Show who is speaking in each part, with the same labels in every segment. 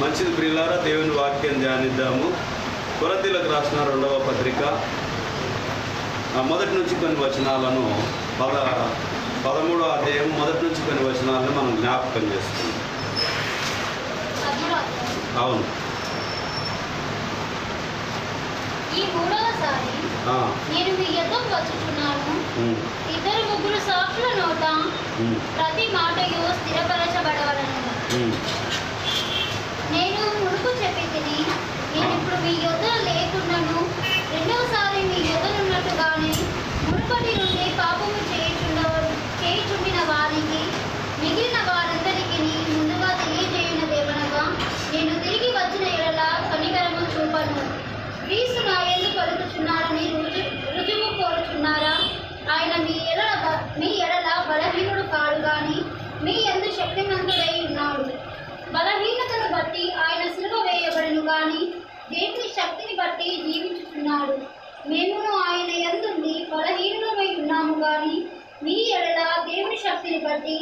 Speaker 1: మంచిది ప్రియులారా దేవుని వాక్యం ధ్యానిద్దాము. కొరతీలకు రాసిన రెండవ పత్రిక. మొదటి నుంచి కొన్ని వచనాలను పద పదమూడో అధ్యాయం మొదటి నుంచి కొన్ని వచనాలను మనం జ్ఞాపకం చేస్తున్నాం అవును.
Speaker 2: నేను మీ వచ్చుచున్నాను. ఇద్దరు ముగ్గురు సాక్షుల నోట ప్రతి మాటయు స్థిరపరచబడవలను
Speaker 1: ఉమ్.
Speaker 2: నేను మునుపు చెప్పి తిని నేను ఇప్పుడు మీ యొద్ద లేకున్నాను రెండవసారి మీ యొద్దనున్నట్టుగానే మునుపటి నుండి పాపము చేయుచుండ చేయుచుండిన వారికి మిగిలిన వారందరికీ ముందుగా తెలియజేయునదేమనగా నేను తిరిగి వచ్చిన ఎడల కనికరము చూపను. క్రీస్తు నా ఎందు పలుకుచున్నారని రుజు రుజువు కోరుచున్నారా? ఆయన మీ ఎడల బ- మీ ఎడల బలహీనుడు కాడు గాని మీ ఎందు శక్తిమంతుడై ఉన్నాడు. బలహీనతను బట్టి ఆయన సిలువ వేయబడను కానీ దేవుని శక్తిని బట్టి జీవించుతున్నాడు మేమును ఆయన ఎందుండి బలహీనులమై ఉన్నాము కానీ మీ ఎడల దేవుని శక్తిని బట్టి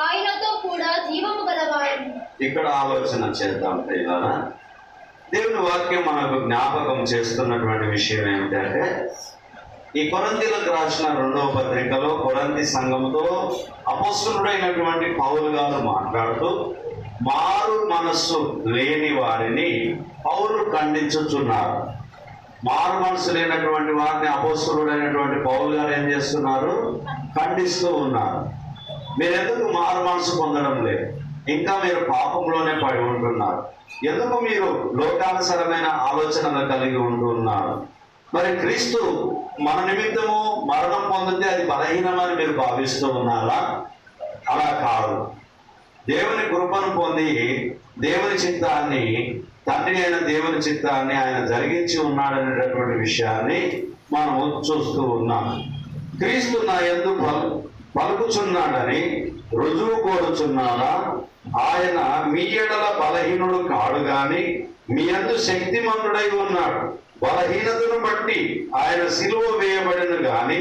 Speaker 2: ఆయనతో కూడా జీవము గలవాడము
Speaker 3: ఇక్కడ ఆలోచన చేద్దాం ప్రియులారా. దేవుని వాక్యం మనకు జ్ఞాపకం చేస్తున్నటువంటి విషయం ఏమిటంటే ఈ కొరంతిలకు రాసిన రెండవ పత్రికలో కొరంతి సంఘంతో అపస్తుడైనటువంటి పౌలు గారు మాట్లాడుతూ మారు మనస్సు లేని వారిని పౌరులు ఖండించుచున్నారు. మారు మనసు లేనటువంటి వారిని అపోస్తుడైనటువంటి పౌరులు గారు ఏం చేస్తున్నారు? ఖండిస్తూ ఉన్నారు. మీరెందుకు మారు మనసు పొందడం లేదు? ఇంకా మీరు పాపంలోనే పడి ఉంటున్నారు. ఎందుకు మీరు లోకానుసరమైన ఆలోచనలు కలిగి ఉంటున్నారు? మరి క్రీస్తు మన నిమిత్తము మరణం పొందితే అది బలహీనమని మీరు భావిస్తూ ఉన్నారా? అలా కాదు. దేవుని కృపను పొంది దేవుని చిత్తాన్ని తండ్రి అయిన దేవుని చిత్తాన్ని ఆయన జరిగించి ఉన్నాడనేటటువంటి విషయాన్ని మనము చూస్తూ ఉన్నాం. క్రీస్తు నా ఎందు పలుకుచున్నాడని రుజువు కోరుచున్నాడా? ఆయన మీ ఎడల బలహీనుడు కాడు గాని మీ అందు శక్తిమంతుడై ఉన్నాడు. బలహీనతను బట్టి ఆయన సిలువ వేయబడిన గాని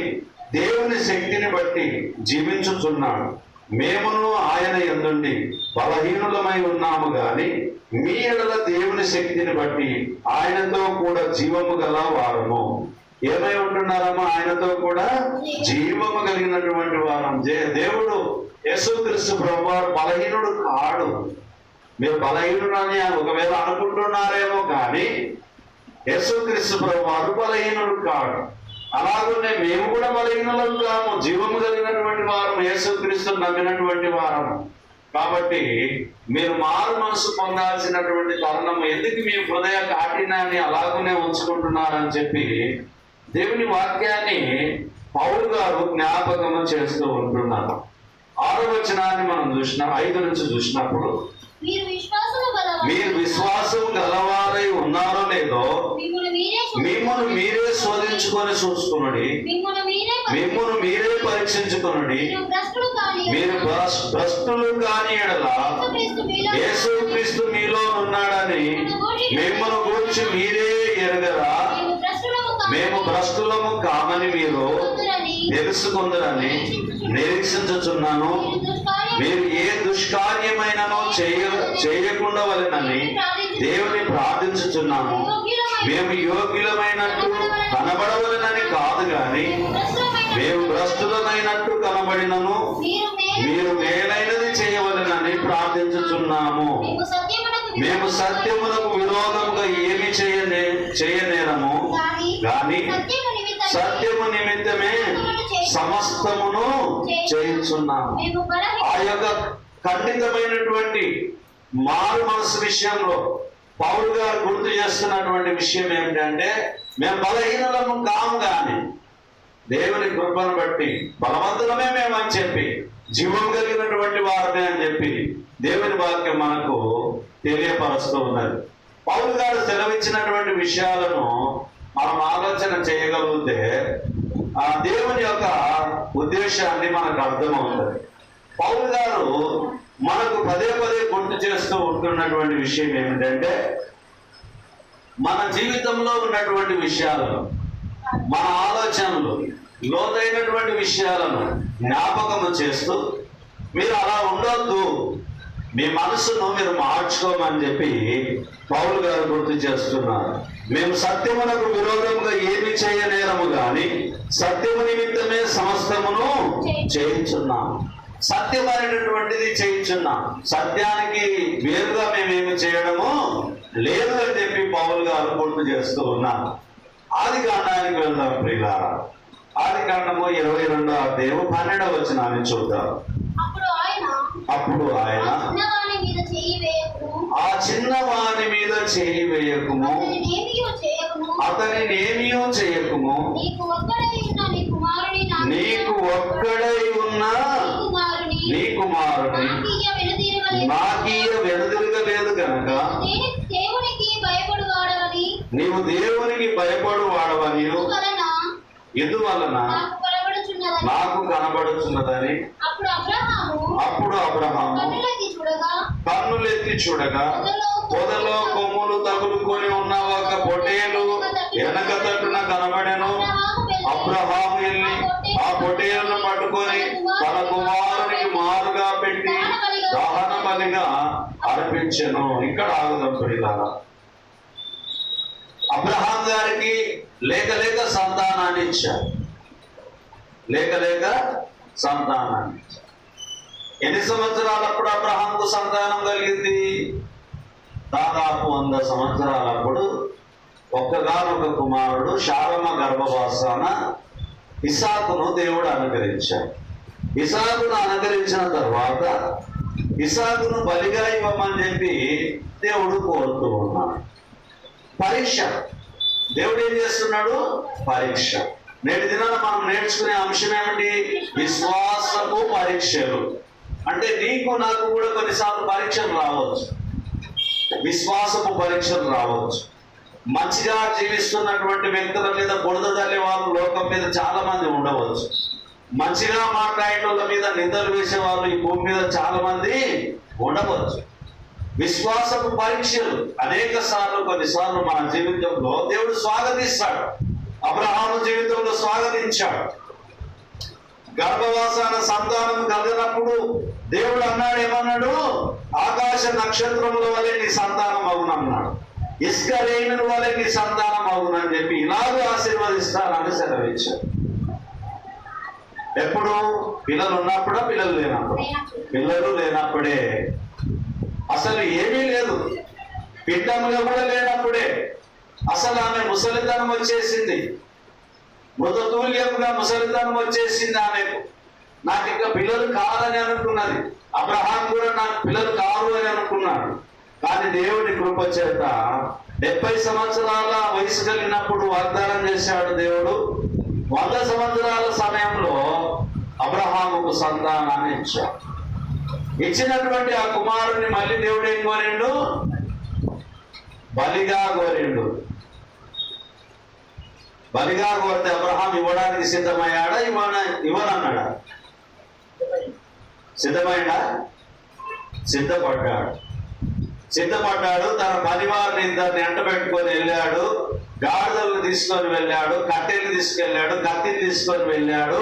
Speaker 3: దేవుని శక్తిని బట్టి జీవించుచున్నాడు. మేమును ఆయన ఎందుండి బలహీనులమై ఉన్నాము గాని మీ ఎడల దేవుని శక్తిని బట్టి ఆయనతో కూడా జీవము గల వారము ఏమై ఉంటున్నారమ్మా? ఆయనతో కూడా జీవము కలిగినటువంటి వారం. దేవుడు యేసుక్రీస్తు ప్రభువారు బలహీనుడు కాడు. మీరు బలహీనుడని ఒకవేళ అనుకుంటున్నారేమో కానీ యేసుక్రీస్తు ప్రభువారు బలహీనుడు కాడు. అలాగనే మేము కూడా బలహీనులం కాము. జీవము కలిగినటువంటి వారం యేసుక్రీస్తు నమ్మినటువంటి వారం కాబట్టి మీరు మారు మనసు పొందాల్సినటువంటి తరుణం ఎందుకు మీ హృదయ కాఠినాన్ని అలాగనే ఉంచుకుంటున్నారని చెప్పి దేవుని వాక్యాన్ని పౌరు గారు జ్ఞాపకము చేస్తూ ఉంటున్నారు. ఆరో వచనాన్ని మనం చూసినాం ఐదు నుంచి చూసినప్పుడు
Speaker 2: మీరు
Speaker 3: విశ్వాసం గలవారై ఉన్నారో లేదో మిమ్మల్ని మీరే శోధించుకొని చూసుకున్నది మిమ్మల్ని మీరే పరీక్షించుకున్నది.
Speaker 2: మీరు భ్రష్టులు కాని
Speaker 3: ఎడల
Speaker 2: యేసుక్రీస్తు మీలో
Speaker 3: ఉన్నాడని మిమ్మల్ని గురించి మీరే ఎరగరా?
Speaker 2: మేము భ్రష్టులము
Speaker 3: కామని మీరు తెలుసుకుందరని నిరీక్షించుచున్నాను
Speaker 2: మీరు
Speaker 3: ఏ దుష్కార్యమైనను చేయ చేయకుండా వలనని దేవుని ప్రార్థించుచున్నాము మేము యోగ్యులమైనట్టు కనబడవలనని కాదు గాని మేము భ్రష్టులమైనట్టు కనబడినను
Speaker 2: మీరు
Speaker 3: మేలైనది చేయవలనని ప్రార్థించుచున్నాము.
Speaker 2: మేము
Speaker 3: సత్యములకు విరోధముగా ఏమి చేయనే చేయనేరము
Speaker 2: కానీ
Speaker 3: గాని
Speaker 2: సత్యము నిమిత్తమై
Speaker 3: సత్యము నిమిత్తమే సమస్తమును
Speaker 2: బలహీన
Speaker 3: ఆ యొక్క ఖండితమైనటువంటి మారు మనసు విషయంలో పౌరు గారు గుర్తు చేస్తున్నటువంటి విషయం ఏమిటంటే మేము బలహీనలము కాము కానీ దేవుని కృపను బట్టి బలవంతులమే మేము అని చెప్పి జీవం కలిగినటువంటి వారమే అని చెప్పి దేవుని వాక్యం మనకు తెలియపరుస్తూ ఉన్నది. పౌరు గారు సెలవిచ్చినటువంటి విషయాలను మనం ఆలోచన చేయగలిగితే ఆ దేవుని యొక్క ఉద్దేశాన్ని మనకు అర్థమవుతుంది. పౌరు గారు మనకు పదే పదే గుర్తు చేస్తూ ఉంటున్నటువంటి విషయం ఏమిటంటే మన జీవితంలో ఉన్నటువంటి విషయాలను మన ఆలోచనలు లోతైనటువంటి విషయాలను జ్ఞాపకము చేస్తూ మీరు అలా ఉండొద్దు మీ మనసును మీరు మార్చుకోమని చెప్పి పౌలు గారు గుర్తు చేస్తున్నారు. మేము సత్యమునకు విరోధముగా ఏమి చేయలేరము గాని సత్యము నిమిత్తమే సమస్తమును చేయించున్నాము. సత్యం అనేటటువంటిది చేయించున్నాం సత్యానికి వేరుగా మేమేమి చేయడము లేదు అని చెప్పి పౌలు గారు గుర్తు చేస్తూ ఉన్నారు. ఆది కాండానికి వెళ్దాం ప్రియులారా. ఆది కాండము ఇరవై రెండో అధ్యాయం పన్నెండవ వచనాన్ని చూద్దాం.
Speaker 2: అప్పుడు ఆయన ఆ చిన్నవాని మీద
Speaker 3: చేయి వేయకుము.
Speaker 2: చేయకుము.
Speaker 3: అతనినేమియో చేయకుము.
Speaker 2: నీకు ఒక్కడై ఉన్న నీ కుమారుని నాకీయ వెనుదీరగలేదు.
Speaker 3: గనక
Speaker 2: భయపడువాడవని.
Speaker 3: నీవు దేవునికి భయపడు వాడవని
Speaker 2: వలన
Speaker 3: ఎందువలన?
Speaker 2: నాకు కనబడుచున్నదని
Speaker 3: కనబడుతున్నదని.
Speaker 2: అప్పుడు అబ్రహాము కన్నులెత్తి చూడగా
Speaker 3: పొదలో కొమ్ములు తగులుకొని ఉన్న ఒక పొటేలు వెనక తట్టున కనబడెను. అబ్రహాము వెళ్ళి ఆ పొటేలును పట్టుకొని తన కుమారునికి మారుగా పెట్టి దహన బలిగా అర్పించెను. ఇక్కడ ఆగుదాం పిల్లారా అబ్రహాం గారికి లేక లేక సంతానాన్ని ఇచ్చారు. లేక లేక సంతానాన్ని ఎన్ని సంవత్సరాలప్పుడు అబ్రహాంకు సంతానం కలిగింది? దాదాపు వంద సంవత్సరాలప్పుడు ఒక్కగానొక కుమారుడు శారమ గర్భవాసాన ఇసాకును దేవుడు అనుకరించాడు ఇసాకును అనుకరించిన తర్వాత ఇసాకును బలిగా ఇవ్వమని చెప్పి దేవుడు కోరుతూ ఉన్నాడు. పరీక్ష. దేవుడు ఏం చేస్తున్నాడు? పరీక్ష. నేటి దినాన మనం నేర్చుకునే అంశం ఏమిటి? విశ్వాసపు పరీక్షలు. అంటే నీకు నాకు కూడా కొన్నిసార్లు పరీక్షలు రావచ్చు. విశ్వాసపు పరీక్షలు రావచ్చు. మంచిగా జీవిస్తున్నటువంటి వ్యక్తుల మీద బురద తల్లి వాళ్ళు లోకం మీద చాలా మంది ఉండవచ్చు. మంచిగా మాట్లాడేటోళ్ళ మీద నిందలు వేసే వాళ్ళు ఈ భూమి మీద చాలా మంది ఉండవచ్చు. విశ్వాసపు పరీక్షలు అనేక సార్లు కొన్నిసార్లు మన జీవితంలో దేవుడు స్వాగతిస్తాడు. స్వాగతించాడు. గర్భవాసాన సంతానం కలిగినప్పుడు దేవుడు అన్నాడు ఏమన్నాడు? ఆకాశ నక్షత్రముల వలె నీ సంతానం అవునన్నాడు. ఇసుక రేణుల వలె నీ సంతానం అవునని చెప్పి ఇలాగూ ఆశీర్వదిస్తానని సెలవిచ్చాడు. ఎప్పుడు పిల్లలు ఉన్నప్పుడా పిల్లలు లేనప్పుడు? పిల్లలు లేనప్పుడే. అసలు ఏమీ లేదు. పిండంగా కూడా లేనప్పుడే. అసలు ఆమె ముసలితనం వచ్చేసింది. మృతతుల్యంగా ముసలితనం వచ్చేసింది ఆమెకు. నాకు ఇంకా పిల్లలు కాదని అనుకున్నది. అబ్రహాం కూడా నాకు పిల్లలు కారు అని అనుకున్నాడు. కానీ దేవుడి కృప చేత డెబ్బై సంవత్సరాల వయసు కలిగినప్పుడు వాగ్దానం చేశాడు దేవుడు. వంద సంవత్సరాల సమయంలో అబ్రహాముకు సంతానాన్ని ఇచ్చాడు. ఇచ్చినటువంటి ఆ కుమారుని మళ్ళీ దేవుడు ఏం కోరిండు? బలిగా కోరిండు. బలిగా కోరితే అబ్రహాం ఇవ్వడానికి సిద్ధమయ్యాడా? ఇవ్వన ఇవ్వనన్నాడా? సిద్ధమైందా సిద్ధపడ్డాడు. సిద్ధపడ్డాడు తన పరివారిని ఇద్దరిని ఎంట పెట్టుకొని వెళ్ళాడు గాడిదలను తీసుకొని వెళ్ళాడు కట్టెలు తీసుకెళ్ళాడు కత్తిని తీసుకొని వెళ్ళాడు.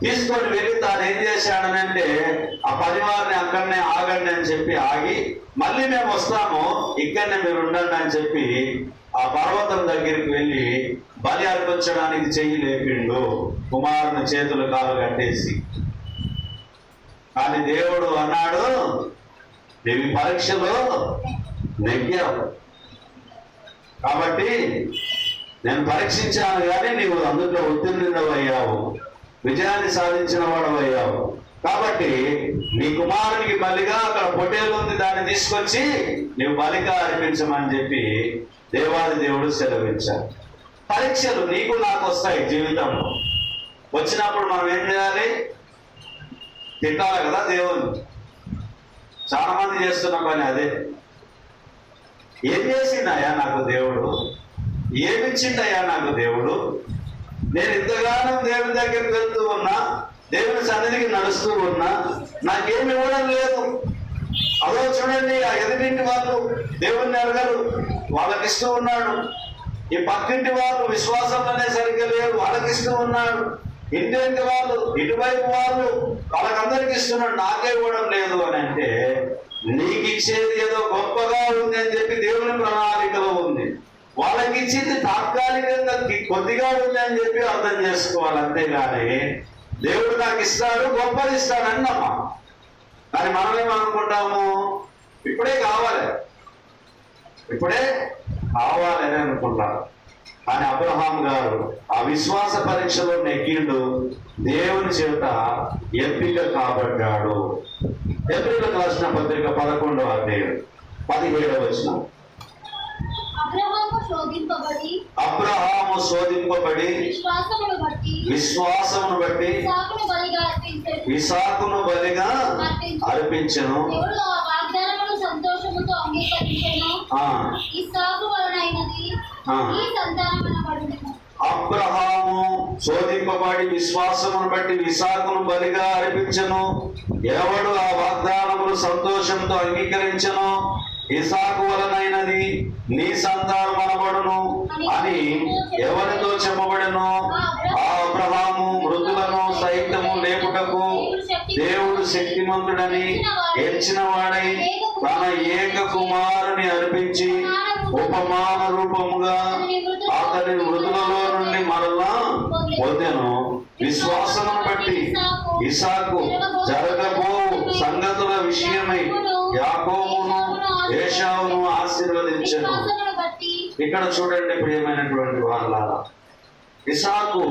Speaker 3: తీసుకొని వెళ్ళి తాను ఏం చేశాడనంటే ఆ పరివారిని అక్కడనే ఆగండి అని చెప్పి ఆగి మళ్ళీ మేము వస్తాము ఇక్కడనే మీరు ఉండండి అని చెప్పి ఆ పర్వతం దగ్గరికి వెళ్ళి బలి అర్పించడానికి చెయ్యి లేపిండు కుమారుని చేతులు కాలు కట్టేసి. కానీ దేవుడు అన్నాడు నీవు పరీక్షలో నెగ్గావు. కాబట్టి నేను పరీక్షించాను కానీ నీవు అందులో ఉత్తీర్ణుడవయ్యావు. విజయాన్ని సాధించిన వాడవయ్యావు. కాబట్టి నీ కుమారునికి బలిగా అక్కడ పొటేలు ఉంది దాన్ని తీసుకొచ్చి నీవు బలిగా అర్పించమని చెప్పి దేవాది దేవుడు సెలవించాడు పరీక్షలు నీకు నాకు వస్తాయి జీవితంలో. వచ్చినప్పుడు మనం ఏం చేయాలి? తిట్టాలి కదా దేవుని చాలా మంది చేస్తున్న పని అదే. ఏం చేసిందయ్యా నాకు దేవుడు? ఏమిచ్చిండయ్యా నాకు దేవుడు? నేను ఇంతగానో దేవుని దగ్గరికి వెళ్తూ ఉన్నా దేవుని సన్నిధికి నడుస్తూ ఉన్నా నాకేమి ఇవ్వడం లేదు. అదో చూడండి ఆ ఎదుటింటి వాళ్ళు దేవుణ్ణి అడగరు. వాళ్ళకి ఇస్తూ ఉన్నాడు. ఈ పక్కింటి వాళ్ళు విశ్వాసంలోనే సరిగ్గా లేరు. వాళ్ళకి ఇస్తూ ఉన్నాడు ఇంటింటి వాళ్ళు ఇటువైపు వాళ్ళు వాళ్ళకందరికి ఇస్తున్నాడు నాకే ఇవ్వడం లేదు అని అంటే నీకు ఇచ్చేది ఏదో గొప్పగా ఉంది అని చెప్పి దేవుని ప్రణాళికలో ఉంది. వాళ్ళకి ఇచ్చింది తాత్కాలికంగా కొద్దిగా ఉంది అని చెప్పి అర్థం చేసుకోవాలి. అంతేగాని దేవుడు నాకు ఇస్తాడు గొప్పది ఇస్తాడు అన్నమ్మా కానీ మనమేమనుకుంటాము ఇప్పుడే కావాలి. ఇప్పుడే కావాలని అనుకుంటారు కానీ అబ్రహాం గారు ఆ విశ్వాస పరీక్షలో నెగ్గిండు. దేవుని చేత ఎంపిక కాబడ్డాడు. ఏప్రిల్ రాసిన పత్రిక పదకొండవ అధ్యాయం పదిహేడవ వచ్చిన
Speaker 2: అబ్రహాము శోధింపబడి విశ్వాసమును బట్టి
Speaker 3: విశాఖను బలిగా అర్పించను.
Speaker 2: సంతోషముతో అంగీకరించను. వలనైనది. ఈ
Speaker 3: అబ్రహాము శోధింపబడి విశ్వాసమును బట్టి విశాఖను బలిగా అర్పించను. ఎవడు ఆ వాగ్దానములు సంతోషంతో అంగీకరించను? ఇసాకు వలనైనది నీ సంతానం అనబడును అని ఎవరితో చెప్పబడను? ఆ అబ్రహాము మృతులను దేవుడు శక్తిమంతుడని వాడై తన ఏక కుమారుని అర్పించి ఉపమాన రూపముగా అతని మృతులలో నుండి మరలా పొందెను విశ్వాసమును బట్టి ఇసాకు జరగబో సంగతుల విషయమై యాకోబును ఏషావును ఆశీర్వదించను. ఇక్కడ చూడండి ప్రియమైనటువంటి వాళ్ళ ఇసాకు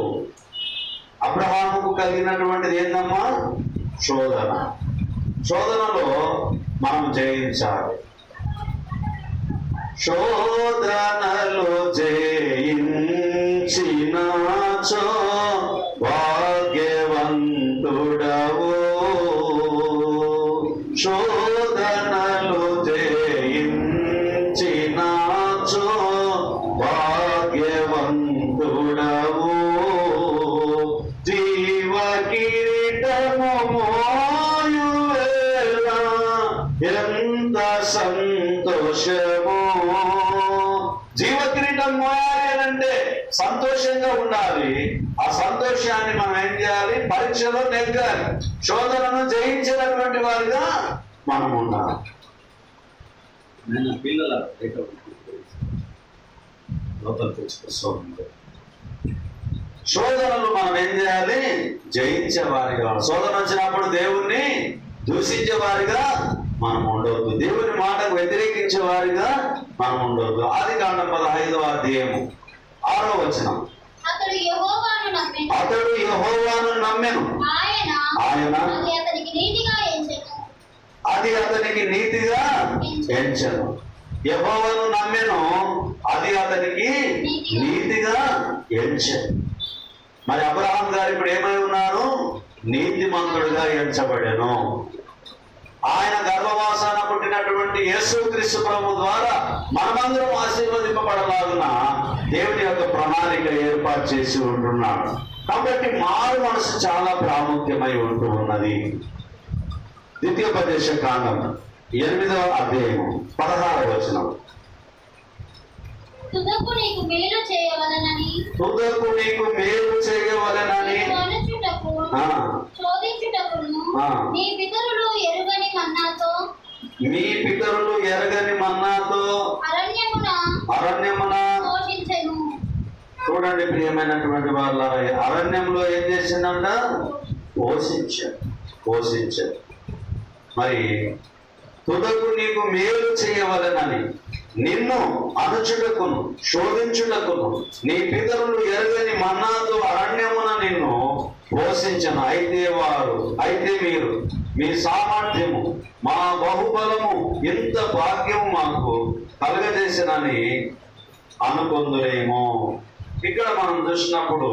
Speaker 3: అబ్రహాముకు కలిగినటువంటిది ఏందమ్మా? శోధన. శోధనలో మనం జయించాలి. శోధనలో జయించినాచో భాగ్యవంతుడవు. శోధన జీవ కిరీటం మోయాలి అంటే సంతోషంగా ఉండాలి. ఆ సంతోషాన్ని మనం ఏం చేయాలి? పరీక్షలో నెగ్గాలి. శోధనను జయించినటువంటి వారిగా మనం ఉండాలి. నేను పిల్లల శోధనలు మనం ఏం చేయాలి? జయించే వారిగా శోధన వచ్చినప్పుడు దేవుణ్ణి దూషించే వారిగా మనం ఉండవద్దు దేవుని మాటకు వ్యతిరేకించే వారిగా మనం ఉండవద్దు ఆది కాండం పదహైదవ అధ్యాయము. ఆరో వచనం.
Speaker 2: అతడు యెహోవాను నమ్మెను.
Speaker 3: అతడు యెహోవాను నమ్మెను.
Speaker 2: ఆయన
Speaker 3: ఆయన
Speaker 2: అది అతనికి నీతిగా ఎంచెను.
Speaker 3: అది అతనికి నీతిగా ఎంచను. యెహోవాను నమ్మెను. అది అతనికి నీతిగా ఎంచను. మరి అబ్రహాం గారు ఇప్పుడు ఏమై ఉన్నారు? నీతిమంతుడుగా ఎంచబడెను. ఆయన గర్భవాసాన పుట్టినటువంటి యేసుక్రీస్తు ప్రభు ద్వారా మనమందరం ఆశీర్వదింపబడలాగున దేవుని యొక్క ప్రణాళిక ఏర్పాటు చేసి ఉంటున్నాడు. కాబట్టి మారు మనసు చాలా ప్రాముఖ్యమై ఉంటూ ఉన్నది. ద్వితీయోపదేశ కాండం ఎనిమిదవ అధ్యాయం పదహారవ వచనం.
Speaker 2: తుదకు నీకు మేలు చేయవలనని.
Speaker 3: తుదకు నీకు మేలు చేయవలెనని.
Speaker 2: నిన్ను నీ పితరులు ఎరుగని మన్నాతో?
Speaker 3: మీ పితరులు ఎరగని మన్నాతో
Speaker 2: అరణ్యమున
Speaker 3: అరణ్యమున
Speaker 2: పోషించెను
Speaker 3: చూడండి ప్రియమైనటువంటి వాళ్ళ అరణ్యంలో ఏం చేసిందంట? పోషించాడు పోషించాడు. మరి తుదకు నీకు మేలు చేయవలెనని నిన్ను అనుచుటకును శోధించుటకును. నీ పితరులు ఎరగని మన్నాతో అరణ్యమున నిన్ను పోషించను. అయితే వారు అయితే మీరు మీ సామర్థ్యము మా బహుబలము ఇంత భాగ్యము మాకు కలగజేసినని అనుకుందులేమో. ఇక్కడ మనం చూసినప్పుడు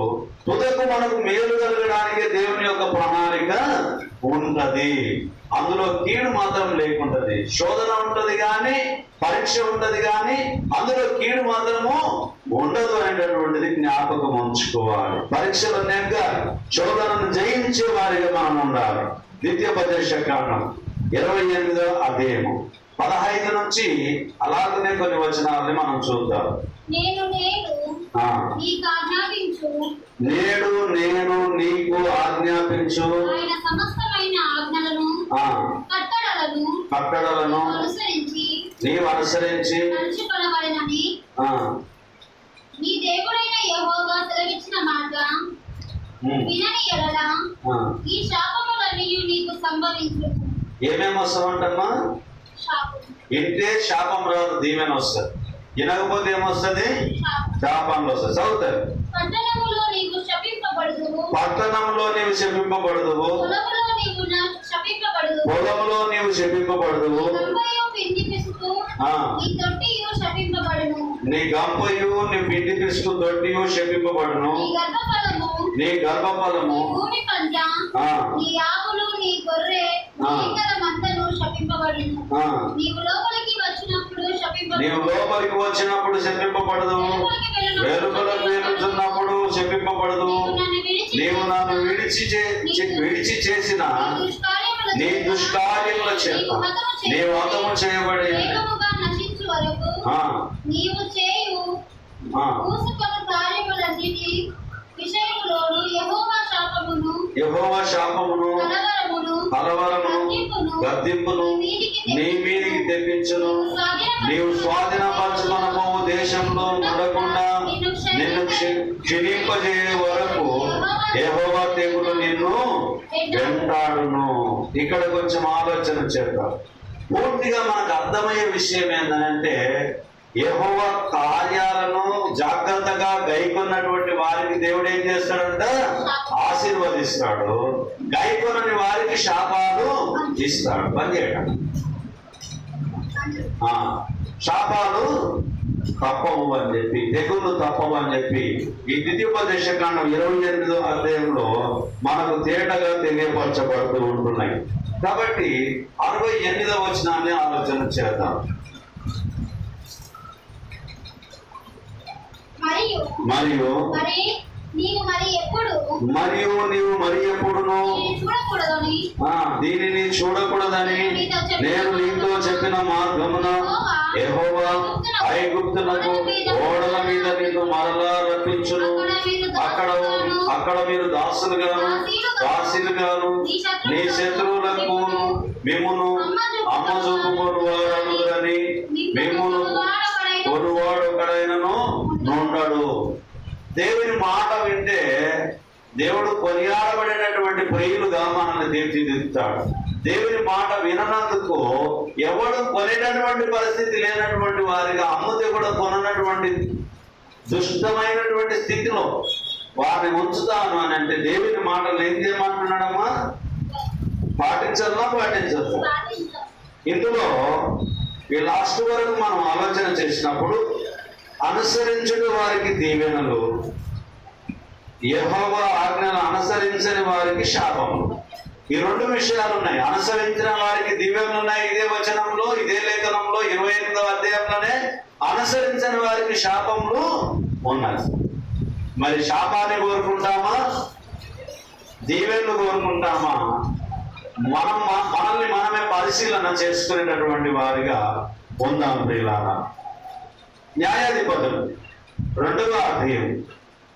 Speaker 3: తుదకు మనకు మేలు కలగడానికి దేవుని యొక్క ప్రణాళిక ఉంటది అందులో కీడు మాత్రం లేకుంటది శోధన ఉంటది కానీ పరీక్ష ఉంటది కానీ అందులో కీడు మాత్రము ఉండదు అనేటటువంటిది జ్ఞాపకం ఉంచుకోవాలి. పరీక్షలు నెగ్గ శోధనను జయించే వారిగా మనం ఉండాలి. ద్వితీయోపదేశ కారణం ఇరవై ఎనిమిదో అధ్యాయము. పదహైదు నుంచి అలాగనే కొన్ని వచనాలని మనం చూద్దాం.
Speaker 2: నేను నేడు
Speaker 3: నేను నీకు ఆజ్ఞాపించు.
Speaker 2: ఆయన సమస్తమైన
Speaker 3: ఆ.
Speaker 2: కట్టడలను
Speaker 3: నీవు అనుసరించి
Speaker 2: నీ దేవుడైన యెహోవా సెలవిచ్చిన
Speaker 3: ఉమ్,
Speaker 2: వినని ఎడల. ఈ శాపములన్నీ నీకు సంభవించు
Speaker 3: ఏమేమి వస్తామంటమ్మా ఇంటే శాపం రాదు దీవెన వస్తుంది. వినకపోతే ఏమొస్తుంది?
Speaker 2: శాపం.
Speaker 3: శాపంలో వస్తుంది. చదువుతారు. పట్టణంలో నీవు శపింపబడదు పొలంలో నీవు శపింపబడదు
Speaker 2: నీ శపింపబడును.
Speaker 3: నీ గంపయు నీ పిండి పిసుకు దొడ్డియు శపింపబడును.
Speaker 2: నీ గర్భఫలము
Speaker 3: నీ
Speaker 2: ఆవులు నీ గొర్రె శపింపబడును. నీవు లోపలికి వచ్చినప్పుడు
Speaker 3: నీవు
Speaker 2: శపింపబడును
Speaker 3: లోపలికి వచ్చినప్పుడు శపింపబడదు. వెలుపలకు వెలుతున్నప్పుడు శపింపబడదు. నీవు నన్ను విడిచి విడిచి చేసిన నీ దుష్కార్యముల చేత నీ వధము చేయబడి
Speaker 2: నీవు చేయు. పూసుకొన కార్యములన్నిటి విషయములోను యెహోవా శాపమును
Speaker 3: యెహోవా శాపమును
Speaker 2: కలవరమును
Speaker 3: గద్దింపును నీ మీదికి తెప్పించును. నీవు స్వాధీనపరచుకొనము దేశంలో ఉండకుండా నిన్ను క్షి- క్షీణింపజేయ వరకు యెహోవా తెగులు నిన్ను వెంటాడును. ఇక్కడ కొంచెం ఆలోచన చేద్దాం. పూర్తిగా మనకు అర్థమయ్యే విషయం ఏంటంటే యెహోవా కార్యాలను జాగ్రత్తగా గైకొన్నటువంటి వారికి దేవుడు ఏం చేస్తాడంట? ఆశీర్వదిస్తాడు. గైకొనని వారికి శాపాలు ఇస్తాడు. పని చేయడం. శాపాలు తప్పవు అని చెప్పి తెగుళ్ళు తప్పవు అని చెప్పి ఈ ద్వితీయోపదేశ కాండం ఇరవై ఎనిమిదో అధ్యాయంలో మనకు తేటగా తెలియపరచబడుతూ ఉంటున్నాయి. కాబట్టి అరవై ఎనిమిదో వచనాన్ని ఆలోచన చేద్దాం.
Speaker 2: మరియు
Speaker 3: మరియు
Speaker 2: మరి నీవు మరి ఎప్పుడు?
Speaker 3: ఎప్పుడును? దీనిని చూడకూడదని నేను నీతో చెప్పిన మార్గమున యెహోవా ఐగుప్తునకు ఓడల మీద నిన్ను మరలా రప్పించును. అక్కడ అక్కడ మీరు దాసులుగాను దాసులుగాను నీ శత్రువులకు మిమ్మును అమ్మజొప్పుకొని వారనుదని మిమ్మును కొనువాడు ఒకడైనను నుండడు. దేవుని మాట వింటే దేవుడు కొనియాడబడేటటువంటి ప్రియులుగా మనల్ని తీర్చిదిద్దుతాడు. దేవుని మాట విననందుకు ఎవడు కొనేటటువంటి పరిస్థితి లేనటువంటి వారిగా అమ్ముతే కూడా కొననటువంటి దుష్టమైనటువంటి స్థితిలో వారిని ఉంచుతాను అని అంటే దేవుని మాటలు ఏం చేయమంటున్నాడమ్మా? పాటించాలా? పాటించదు. ఇందులో ఈ లాస్ట్ వరకు మనం ఆలోచన చేసినప్పుడు అనుసరించడం వారికి దీవెనలు యహోవ ఆజ్ఞను అనుసరించని వారికి శాపము ఈ రెండు విషయాలు ఉన్నాయి అనుసరించిన వారికి దివ్యములు ఉన్నాయి ఇదే వచనంలో ఇదే లేఖనంలో ఇరవై ఎనిమిదో అధ్యాయంలోనే అనుసరించని వారికి శాపములు ఉన్నాయి మరి శాపాన్ని కోరుకుంటామా? దీవెన్లు కోరుకుంటామా? మనం మనల్ని మనమే పరిశీలన చేసుకునేటటువంటి వారిగా ఉందాం ప్రియులారా. న్యాయాధిపతులు రెండవ అధ్యయం.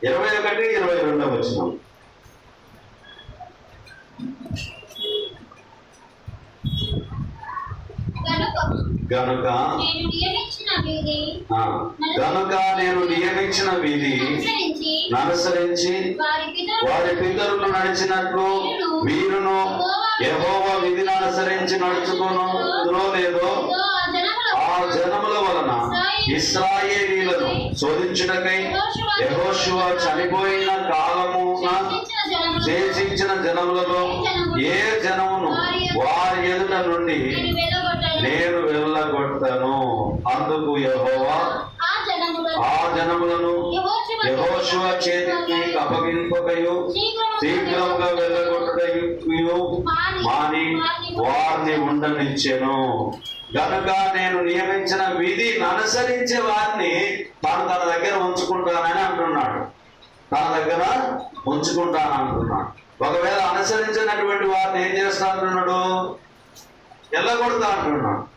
Speaker 3: ఇరవై ఒకటి ఇరవై రెండవ వచనం
Speaker 2: కనుక
Speaker 3: గనుక గనుక నేను నియమించిన విధి
Speaker 2: అనుసరించి వారి పితరులు
Speaker 3: నడిచినట్లు వీరును యెహోవా విధిని అనుసరించి నడుచుకును లేదో
Speaker 2: జనముల
Speaker 3: ఆ జనముల వలన ఇస్రాయేలీలను శోధించుటకై యెహోషువ చనిపోయిన కాలమున
Speaker 2: శేషించిన జనములు
Speaker 3: శేషించిన జనములలో ఏ జనమును వారి ఎదుట నుండి
Speaker 2: నేను
Speaker 3: వెళ్ళగొట్టను? అందుకు యెహోవా
Speaker 2: ఆ జనములను
Speaker 3: యెహోషువ చేతికి అప్పగింపకయు శీఘ్రముగా వెళ్ళగొట్టయు మాని వారిని ఉండనిచ్చెను. గనుక నేను నియమించిన విధిని అనుసరించే వారిని తాను తన దగ్గర ఉంచుకుంటానని అంటున్నాడు. తన దగ్గర ఉంచుకుంటాను అంటున్నాడు ఒకవేళ అనుసరించినటువంటి వారిని ఏం చేస్తా అంటున్నాడు? ఎల్లగొడతా అంటున్నాడు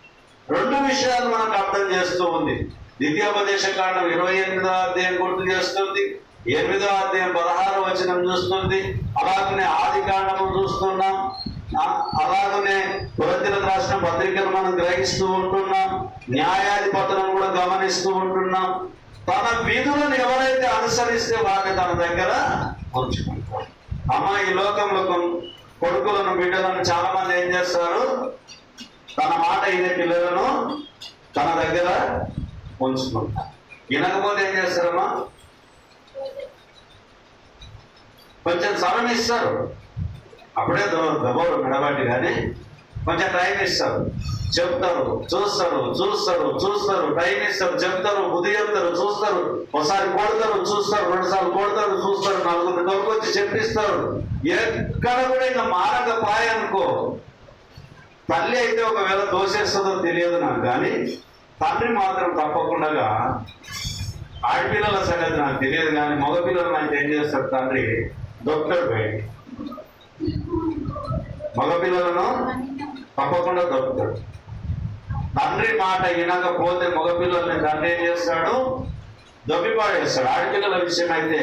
Speaker 3: రెండు విషయాలు మనకు అర్థం చేస్తూ ఉంది. ద్వితీయోపదేశ కాండం ఇరవై ఎనిమిదో అధ్యాయం గుర్తు చేస్తుంది. ఎనిమిదో అధ్యాయం పదహారు వచనం చూస్తుంది. అలాగనే ఆది కాండము చూస్తున్నాం. అలాగనే పురంజనం రాసిన పత్రికలు మనం గ్రహిస్తూ ఉంటున్నాం. న్యాయాధిపతులను కూడా గమనిస్తూ ఉంటున్నాం. తన విధులను ఎవరైతే అనుసరిస్తే వారిని తన దగ్గర ఉంచుకుంటారు. అమ్మ ఈ లోకంలో కొడుకులను బిడ్డలను చాలా మంది ఏం చేస్తారు? తన మాట ఇదే పిల్లలను తన దగ్గర ఉంచుకుంటారు. వినకపోతే ఏం చేస్తారమ్మా? కొంచెం సమయం ఇస్తారు. అప్పుడే గబోరు నడబట్టి కానీ కొంచెం టైం ఇస్తారు. చెప్తారు చూస్తారు చూస్తారు చూస్తారు టైం ఇస్తారు చెప్తారు బుద్ధి చెప్తారు చూస్తారు. ఒకసారి కొడతారు చూస్తారు రెండుసార్లు కొడతారు చూస్తారు నలుగురు దొరికొచ్చి చెప్పిస్తారు. ఎక్కడ కూడా ఇంకా మారకపోయానుకో తల్లి అయితే ఒకవేళ దోషేస్తుందో తెలియదు నాకు కానీ తండ్రి మాత్రం తప్పకుండా ఆడపిల్లల సంగతి నాకు తెలియదు కానీ మగపిల్లలు నాకు ఏం చేస్తారు తండ్రి? డాక్టర్ బయట మగపిల్లలను తప్పకుండా దొరుకుతాడు తండ్రి మాట వినకపోతే మగపిల్లల్ని తండ్రి ఏం చేస్తాడు? దొబ్బిపాడేస్తాడు ఆడపిల్లల విషయం అయితే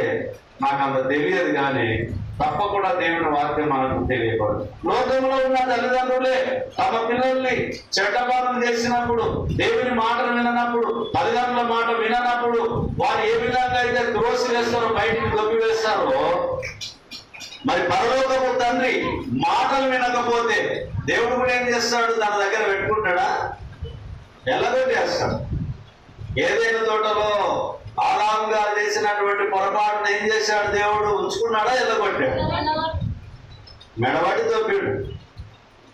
Speaker 3: నాకు అంత తెలియదు కానీ తప్పకుండా దేవుని వాక్యం మనకు తెలియకూడదు. లోకంలో ఉన్న తల్లిదండ్రులే తమ పిల్లల్ని చెడ్డపాలన చేసినప్పుడు దేవుని మాటలు విననప్పుడు తల్లిదండ్రుల మాట విననప్పుడు వారు ఏ విధంగా అయితే త్రోసి వేస్తారో బయటికి దొబ్బి వేస్తారో మరి పరలోకపు తండ్రి మాటలు వినకపోతే దేవుడు కూడా ఏం చేస్తాడు? తన దగ్గర పెట్టుకుంటాడా? ఎల్లగొట్టేస్తాడు ఏదైనా తోటలో ఆదాం గారు చేసినటువంటి పొరపాటును ఏం చేశాడు? దేవుడు ఉంచుకున్నాడా? ఎల్లగొట్టాడు. మెడబడి తొప్పిడు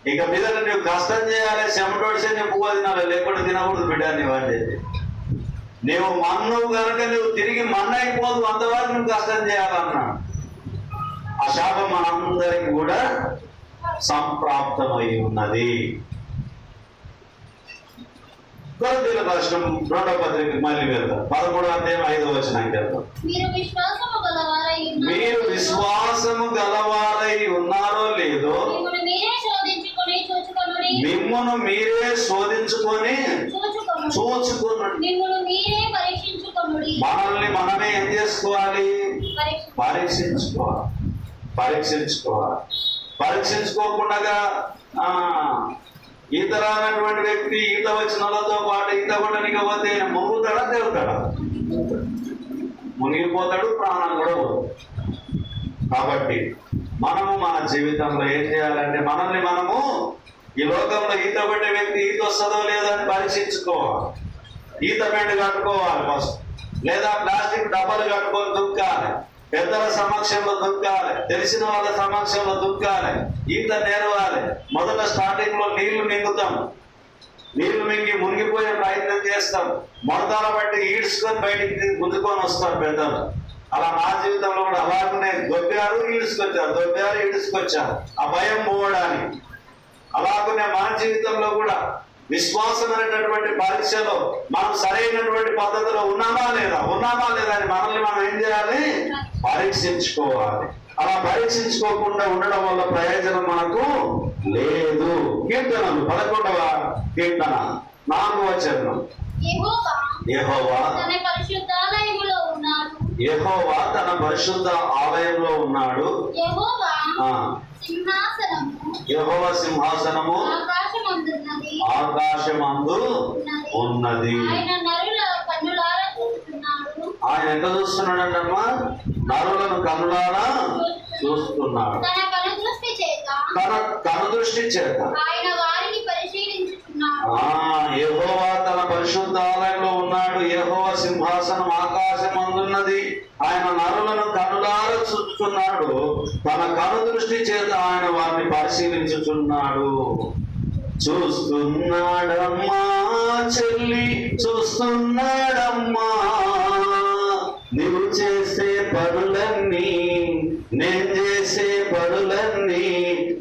Speaker 3: ఇక మీద నువ్వు కష్టం చేయాలి చెమటోడిసే నువ్వు పువ్వు తినాలి లేకుండా తినకూడదు బిడ్డ నీవు నువ్వు నీవు మన్ను కనుక నువ్వు తిరిగి మన్ను అయిపోదు అంతవరకు నువ్వు కష్టం చేయాలన్నాడు. ఆ శాపం మనందరికి కూడా సంప్రాప్తమై ఉన్నది. కొరంతీల రాష్ట్రం రెండవ పత్రిక మళ్ళీ వెళ్తాం పదమూడవ అధ్యాయం ఐదవ వచనానికి వెళ్తాం
Speaker 2: మీరు విశ్వాసము గలవారై ఉన్నారు.
Speaker 3: లేదో మిమ్మును మీరే శోధించుకొని మనల్ని మనమే ఏం చేసుకోవాలి?
Speaker 2: పరీక్ష
Speaker 3: పరీక్షించుకోవాలి. పరీక్షించుకోవాలి. పరీక్షించుకోకుండా ఈత రానటువంటి వ్యక్తి ఈత వచ్చిన వాళ్ళతో పాటు ఈత కొట్టనికపోతే మునుగుతాడా తేలుతాడా? మునిగిపోతాడు ప్రాణం కూడా పోతుంది కాబట్టి మనము మన జీవితంలో ఏం చేయాలంటే మనల్ని మనము ఈ లోకంలో ఈత పడే వ్యక్తి ఈత వస్తుందో లేదో అని పరీక్షించుకోవాలి. ఈత పెండు కట్టుకోవాలి ఫస్ట్ లేదా ప్లాస్టిక్ డబ్బాలు కట్టుకొని దుక్కాలి. పెద్దల సమక్షంలో దుక్కాలి తెలిసిన వాళ్ళ సమక్షంలో దుక్కాలి ఈత నేరవాలి. మొదట స్టార్టింగ్లో నీళ్ళు మింగుతాం. నీళ్ళు మింగి మునిగిపోయే ప్రయత్నం చేస్తాం. మొడతాల బట్టి ఈడ్చుకొని బయటికి గుంజుకొని వస్తారు పెద్దలు. అలా నా జీవితంలో కూడా అలాగనే దొబ్బారు ఈడ్చుకొచ్చారు దొబ్బారు ఈడ్చుకొచ్చారు. ఆ భయం పోవడానికి. అలాగనే మన జీవితంలో కూడా విశ్వాసం అనేటటువంటి పరీక్షలో మనం సరైనటువంటి పద్ధతిలో ఉన్నామా లేదా? ఉన్నామా లేదా అని మనల్ని మనం ఏం చేయాలి? పరీక్షించుకోవాలి. అలా పరీక్షించుకోకుండా ఉండడం వల్ల ప్రయోజనం మనకు లేదు. కీర్తనలు పదకొండవ కీర్తన నాలుగవ చరణం.
Speaker 2: యెహోవా
Speaker 3: యెహోవా
Speaker 2: తన
Speaker 3: పరిశుద్ధ ఆలయంలో ఉన్నాడు.
Speaker 2: యెహోవా
Speaker 3: ఆ.
Speaker 2: సింహాసనము
Speaker 3: యెహోవా సింహాసనము
Speaker 2: ఆకాశమందున్నది.
Speaker 3: ఆకాశమందు ఉన్నది.
Speaker 2: ఆయన
Speaker 3: ఎంత చూస్తున్నాడంటమ్మా నరులను కనులారా చూస్తున్నాడు.
Speaker 2: తన
Speaker 3: తన కనుదృష్టి చేత. యెహోవా తన పరిశుద్ధ ఆలయంలో ఉన్నాడు. యెహోవా సింహాసనం ఆకాశం అందున్నది ఆయన నరులను కనులారా చూస్తున్నాడు తన కనుదృష్టి చేత ఆయన వారిని పరిశీలించుచున్నాడు. చూస్తున్నాడమ్మా చెల్లి చూస్తున్నాడమ్మా. నువ్వు చేసే పనులన్నీ నేను చేసే పనులన్నీ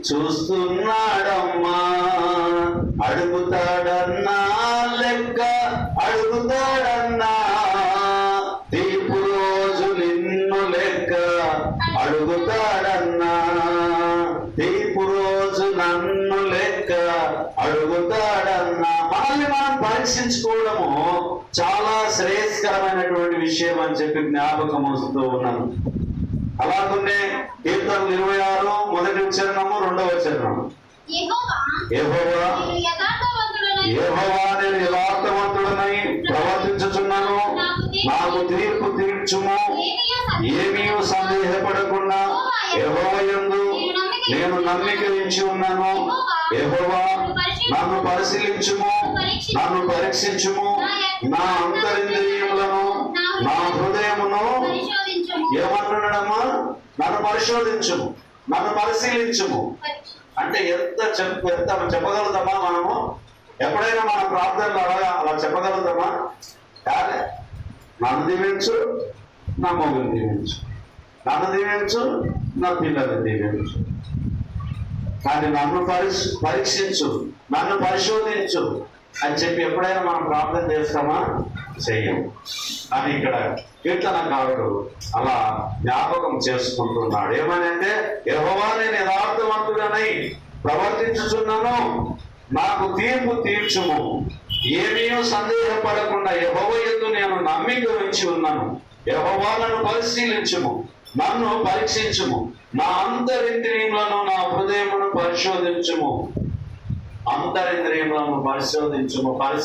Speaker 3: చూస్తున్నాడమ్మా. అడుగుతాడన్నా అడుగుతాడన్నా. రోజు నిన్ను లెక్క అడుగుతాడన్నా. తీర్పు రోజు నన్ను లెక్క అడుగుతాడన్నా. మనల్ని మనం పరీక్షించుకోవడము చాలా శ్రేయస్కరమైనటువంటి విషయం అని చెప్పి జ్ఞాపకం వస్తూ ఉన్నాను అలాగే కీర్తనలు ఇరవై ఆరు మొదటి చరణము రెండవ చరణం.
Speaker 2: యెహోవా
Speaker 3: యెహోవా
Speaker 2: నేను
Speaker 3: ప్రవర్తించుచున్నాను. నాకు తీర్పు తీర్చుము. ఏమీ సందేహపడకుండా యెహోవయందు నేను నమ్మికరించి ఉన్నాను. యెహోవా నన్ను పరిశీలించుము. నన్ను పరీక్షించుము. నా అంతరింద్రియములను నా హృదయమును ఏమంటున్నాడమ్మా నన్ను పరిశోధించుము. నన్ను పరిశీలించుము. అంటే ఎంత చెప్ ఎంత చెప్పగలుగుతామా మనము? ఎప్పుడైనా మన ప్రార్థనలు అలాగా అలా చెప్పగలుగుతామా? కాదే నన్ను దీవించు నా మొగుని దీవించు. నన్ను దీవించు నా పిల్లల్ని దీవించు. కానీ నన్ను పరీక్ష పరీక్షించు నన్ను పరిశోధించు అని చెప్పి ఎప్పుడైనా మనం ప్రార్థన చేస్తామా? చెయ్యం. అని ఇక్కడ కీర్తనకారుడు అలా జ్ఞాపకం చేసుకుంటున్నాడు. ఏమని అంటే యెహోవా నేను యథార్థవంతుడనై ప్రవర్తించుచున్నాను. నాకు తీర్పు తీర్చుము. ఏమీ సందేహపడకుండా యెహోవా ఎందు నేను నమ్మిక ఉంచి ఉన్నాను. ఎవవాలను పరిశీలించుము. నన్ను పరీక్షించుము. నా అంతరింద్రియములను నా హృదయమును పరిశోధించుము. అంతరింద్రియములను పరిశోధించుము. పరిశీ